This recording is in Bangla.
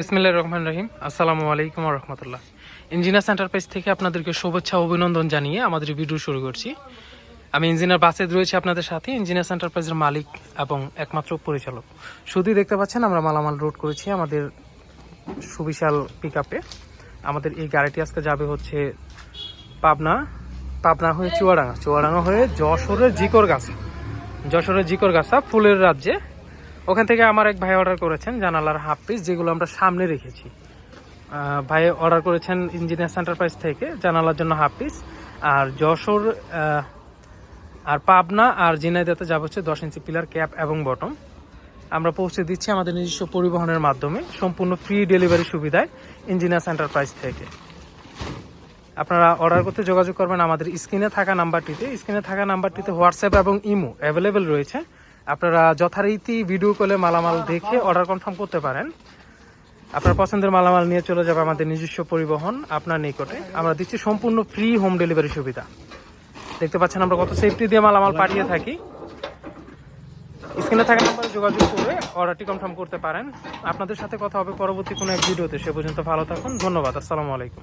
বিসমিল্লাহ রহমান রহিম। আসসালামু আলাইকুম রহমতুল্লাহ। ইঞ্জিনিয়ার সেন্টার পেজ থেকে আপনাদেরকে শুভেচ্ছা অভিনন্দন জানিয়ে আমাদের ভিডিও শুরু করছি। আমি ইঞ্জিনিয়ার বাসেদ রয়েছি আপনাদের সাথে, ইঞ্জিনিয়ার সেন্টার পেজের মালিক এবং একমাত্র পরিচালক। শুধুই দেখতে পাচ্ছেন, আমরা মালামাল রোড করেছি আমাদের সুবিশাল পিক আমাদের এই গাড়িটি আজকে যাবে হচ্ছে পাবনা পাবনা হয়ে চুয়াডাঙ্গা। চুয়াডাঙ্গা হয়ে যশোরের জিকর গাছা যশোরের জিকর গাছা ফুলের রাজ্যে ওখান থেকে আমার এক ভাই অর্ডার করেছেন জানালার হাফ পিস যেগুলো আমরা সামনে রেখেছি। ভাই অর্ডার করেছেন ইঞ্জিনিয়ার সেন্টার প্রাইস থেকে জানালার জন্য হাফ পিস আর যশোর আর পাবনা, আর জিনাইদাতে যাব হচ্ছে দশ ইঞ্চি পিলার ক্যাপ এবং বটম আমরা পৌঁছে দিচ্ছি আমাদের নিজস্ব পরিবহনের মাধ্যমে, সম্পূর্ণ ফ্রি ডেলিভারি সুবিধায় ইঞ্জিনিয়ার সেন্টার প্রাইস থেকে। আপনারা অর্ডার করতে যোগাযোগ করবেন আমাদের স্ক্রিনে থাকা নাম্বারটিতে স্ক্রিনে থাকা নাম্বারটিতে হোয়াটসঅ্যাপ এবং ইমো অ্যাভেলেবেল রয়েছে। আপনারা যথারীতি ভিডিও কলে মালামাল দেখে অর্ডার কনফার্ম করতে পারেন। আপনার পছন্দের মালামাল নিয়ে চলে যাবে আমাদের নিজস্ব পরিবহন আপনার নিকটে। আমরা দিচ্ছি সম্পূর্ণ ফ্রি হোম ডেলিভারি সুবিধা। দেখতে পাচ্ছেন আমরা কত সেফটি দিয়ে মালামাল পাঠিয়ে থাকি। স্ক্রিনে থাকা নাম্বারে যোগাযোগ করে অর্ডারটি কনফার্ম করতে পারেন। আপনাদের সাথে কথা হবে পরবর্তী কোনো এক ভিডিওতে সে পর্যন্ত ভালো থাকুন। ধন্যবাদ। আসসালামু আলাইকুম।